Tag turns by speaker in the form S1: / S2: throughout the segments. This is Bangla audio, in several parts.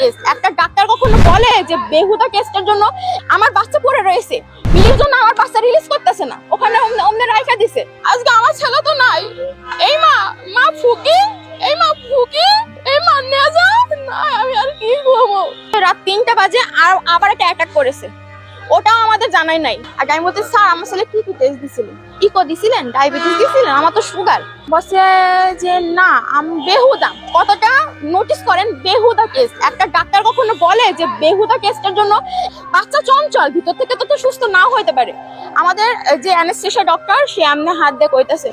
S1: কেস। একটা ডাক্তার কখনো বলে যে বেহুদা কেসটার জন্য আমার বাচ্চা পড়ে রয়েছে। বিয়ের জন্য আমার বাচ্চা রিলিজ করতেছে না। ওখানে অমনে রাইখা দিছে। আজকে আমার ছেলে তো নাই। এই মা মা ফুকি, এই মা ফুকি, এই মা নেজা না আমি আর কি করব রাত তিনটা বাজে আর আবার একটা অ্যাটাক করেছে। ওটাও আমাদের জানাই নাই। আর আমি বলতে স্যার, আমার ছেলে কি কি টেস্ট দিছিলেন? ইকো দিছিলেন ডায়াবেটিস দিছিলেন? আমার তো সুগার বসে যে, না, আমি বেহুদা। কতটা নোটিস করেন, বেহুদা কেস একটা ডাক্তার কখনো বলে যে, বেহুদা কেসটার জন্য বাচ্চা চঞ্চল, ভিতর থেকে তো তো সুস্থ নাও হইতে পারে। আমাদের যে অ্যানেস্থেশিয়া ডক্টর সে এমনি হাত দিয়ে কইতাছে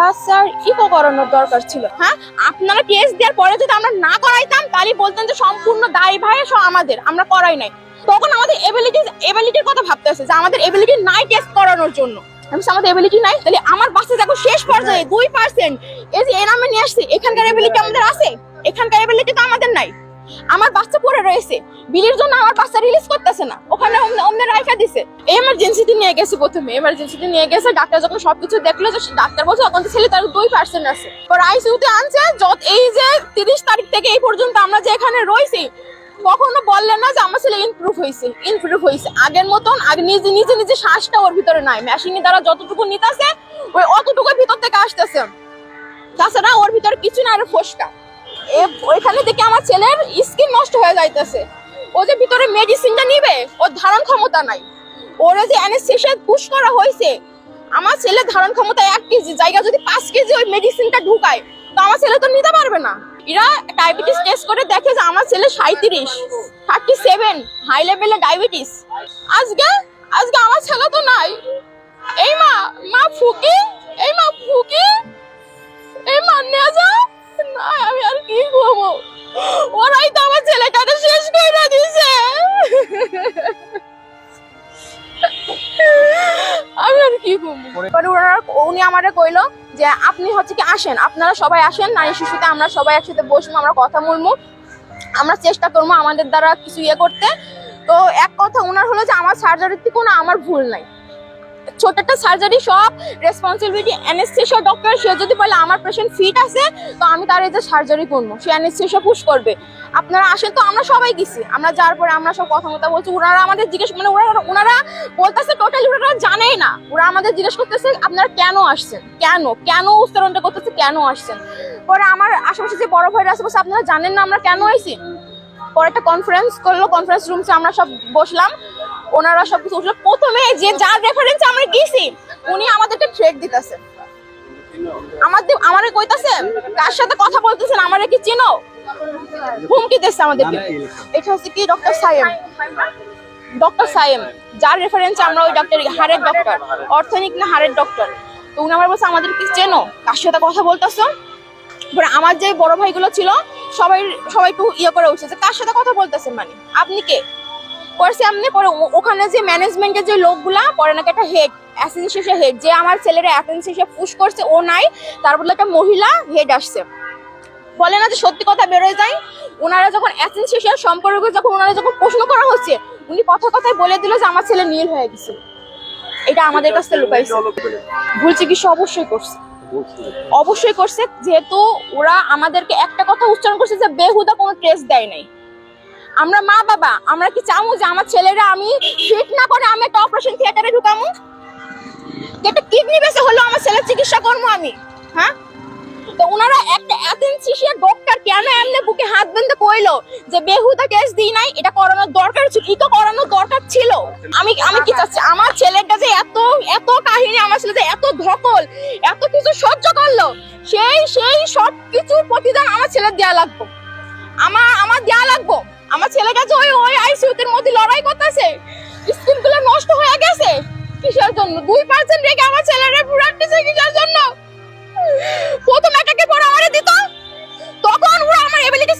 S1: বাচ্চার ইকো করানোর দরকার ছিল। হ্যাঁ আপনারা কেস দেওয়ার পরে যদি আমরা না করাইতাম, তাহলে বলতেন যে, সম্পূর্ণ দায় ভাই সব আমাদের, আমরা করাই নাই। তখন আমাদের এবিলিটি এবিলিটির কথা ভাবতে আছে যে আমাদের এবিলিটি নাই টেস্ট করানোর জন্য। আমি আমাদের এবিলিটি নাই? তাহলে আমার বাচ্চা দেখো শেষ পর্যায়ে দুই পার্সেন্ট এই যে এ নামে নিয়ে আসছে এখানকার এবিলিটি আমাদের আছে? এখানকার এবিলিটি তো আমাদের নাই। আমার বাচ্চা পড়ে রয়েছে। বিলির জন্য আমার বাচ্চা রিলিজ করতেছে না। ওখানে অমনে অমনে রাইখা দিছে। এমার্জেন্সিতে নিয়ে গেছে প্রথমে। এমার্জেন্সিতে নিয়ে গেছে ডাক্তার যখন সবকিছু দেখল যে ডাক্তার বলছে তখন ছেলে তার দুই পার্সেন্ট আছে। পর আইসিইউতে আনছে যত এই যে তিরিশ তারিখ থেকে এই পর্যন্ত আমরা যে এখানে রয়েছি কখনো বললেন না যে আমার ছেলে ইমপ্রুভ হয়েছে ইমপ্রুভ হয়েছে আগের মতন আগে নিজে নিজে নিজে শ্বাসটা ওর ভিতরে নাই। মেশিনের দ্বারা যতটুকু নিতেছে, ওই অতটুকু ভিতর থেকে আসতেছে। তাছাড়া ওর ভিতরে কিছু না, আর ফোসকা। ওইখানে দেখে আমার ছেলের স্কিন নষ্ট হয়ে যাইতেছে। ও যে ভিতরে মেডিসিনটা নিবে, ওর ধারণ ক্ষমতা নাই। ওরে যে অ্যানেস্থেশিয়া পুশ করা হয়েছে আমার ছেলের ধারণ ক্ষমতা এক কেজি, জায়গা যদি পাঁচ কেজি ওই মেডিসিনটা ঢুকায়, তো আমার ছেলে তো নিতে পারবে না। এরা ডায়াবেটিস টেস্ট করে দেখে যে আমার ছেলে সাঁত্রিশ থার্টি সেভেন হাই লেভেলের ডায়াবেটিস আজকে আজকে আমার ছেলে তো নাই। এই মা মা ফুকি, এই মা ফুকি, এই মানে যা না আমি আর কি করব? ওরাই তো আমার ছেলেটাকে শেষ করে দিছে আমি আর কি করব? ওনারা, উনি আমারে কইলো যে আপনি হচ্ছে কি আসেন, আপনারা সবাই আসেন, নারী শিশুতে আমরা সবাই একসাথে বসবো, আমরা কথা বলব, আমরা চেষ্টা করব আমাদের দ্বারা কিছু ইয়ে করতে। তো এক কথা ওনার হলো যে আমার সার্জারিতে কোনো আমার ভুল নাই। ছোট একটা সার্জারি সব রেসপন্সিবিলিটি অ্যানেস্থেশিয়া ডক্টর সে যদি বলে আমার পেশেন্ট ফিট আছে, তো আমি তার এই যে সার্জারি করব। সে অ্যানেস্থেশিয়া পুশ করবে। আপনারা আসেন তো, আমরা সবাই গেছি। আমরা যাওয়ার পরে আমরা সব কথা মতো বলছি ওনারা আমাদের জিজ্ঞেস মানে ওনারা ওনারা বলতেছে টোটালি ওনারা জানেই না। ওরা আমাদের জিজ্ঞেস করতেছে, আপনারা কেন আসছেন? কেন? কেন উচ্চারণটা করতেছে? কেন আসছেন? পরে আমার আশেপাশে যে বড় ভাইরা আশেপাশে, আপনারা জানেন না আমরা কেন আইছি? পরে একটা কনফারেন্স করল কনফারেন্স রুমসে আমরা সব বসলাম। ওনারা সব কিছু প্রথমে যে যার রেফারেন্সে আমরা গেছি উনি আমাদেরকে থ্রেড দিতেছে। আমাদের আমারে কইতাছে কার সাথে কথা বলতেছেন? আমারে কি চিনো? হুমকি দিচ্ছে আমাদেরকে। এটা হচ্ছে কি? ডক্টর সাইম ডক্টর সাইম যার রেফারেন্সে আমরা ওই ডক্টর হাড়ের ডক্টর অর্থনিক না হারের ডক্টর তো উনি আমার বলছে আমাদের কি চেনো? কার সাথে কথা বলতেছো? আমার যে বড় ভাইগুলো ছিল সবাই সবাই একটু ইয়ে করে উঠছে যে কার সাথে কথা বলতেছেন মানে? আপনি কে? পরে সামনে পরে ওখানে যে ম্যানেজমেন্টের যে লোকগুলা, পরে নাকি একটা হেড অ্যাসেন্সিয়া হেড যে আমার ছেলেরা অ্যাসেন্সিয়া পুশ করছে, ও নাই, তার বদলে একটা মহিলা হেড আসছে। বলে না যে সত্যি কথা বেরোয় যায়। ওনারা যখন অ্যাসেন্সিয়া সম্পর্কে যখন ওনারা যখন প্রশ্ন করা হচ্ছে, উনি কথা কথায় বলে দিল যে আমার ছেলে নীল হয়ে গেছে। এটা আমাদের কাছ থেকে লুকাইছে ভুল চিকিৎসা অবশ্যই করছে। অবশ্যই করছে, যেহেতু ওরা আমাদেরকে একটা কথা উচ্চারণ করছে যে, বেহুদা কোনো টেস্ট দেয় নাই। আমরা মা বাবা, আমরা কি চামু যে আমার ছেলেরা আমি ফিট না করে আমি একটা অপারেশন থিয়েটারে ঢুকামু? একটা কিডনি বেসে হলো আমার ছেলের চিকিৎসা করব আমি হ্যাঁ? তো ওনারা একটা অ্যাথেন্সিসিয়া ডক্টর কেন এমনি বুকে হাত বেঁধে কইলো যে বেহুদা কেস দিই নাই, এটা করানোর দরকার ছিল এটা করানোর দরকার ছিল। আমি আমি কি চাচ্ছি, আমার ছেলেটা যে এত এত কাহিনী, আমার ছেলে এত ধকল, এত কিছু সহ্য করল, সেই সেই সব কিছু প্রতিদান আমার ছেলের দেয়া লাগবে। আমার আমার দেয়া লাগবে। আমার ছেলে কাছে ওই ওই আইসিউতের মধ্যে লড়াই করতেছে। স্কুলগুলো নষ্ট হয়ে গেছে। কিসের জন্য? দুই পার্সেন্ট রেখে আমার ছেলেরা পুরাটিছে কিসের জন্য? প্রথম এটাকে পরে আমারে দিত। তখন ওরা আমার এবিলিটি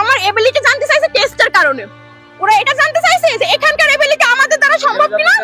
S1: আমার এবিলিটি জানতে চাইছে টেস্টের কারণে। ওরা এটা জানতে চাইছে যে এখানকার এবিলিটি আমাদের দ্বারা সম্ভব কিনা?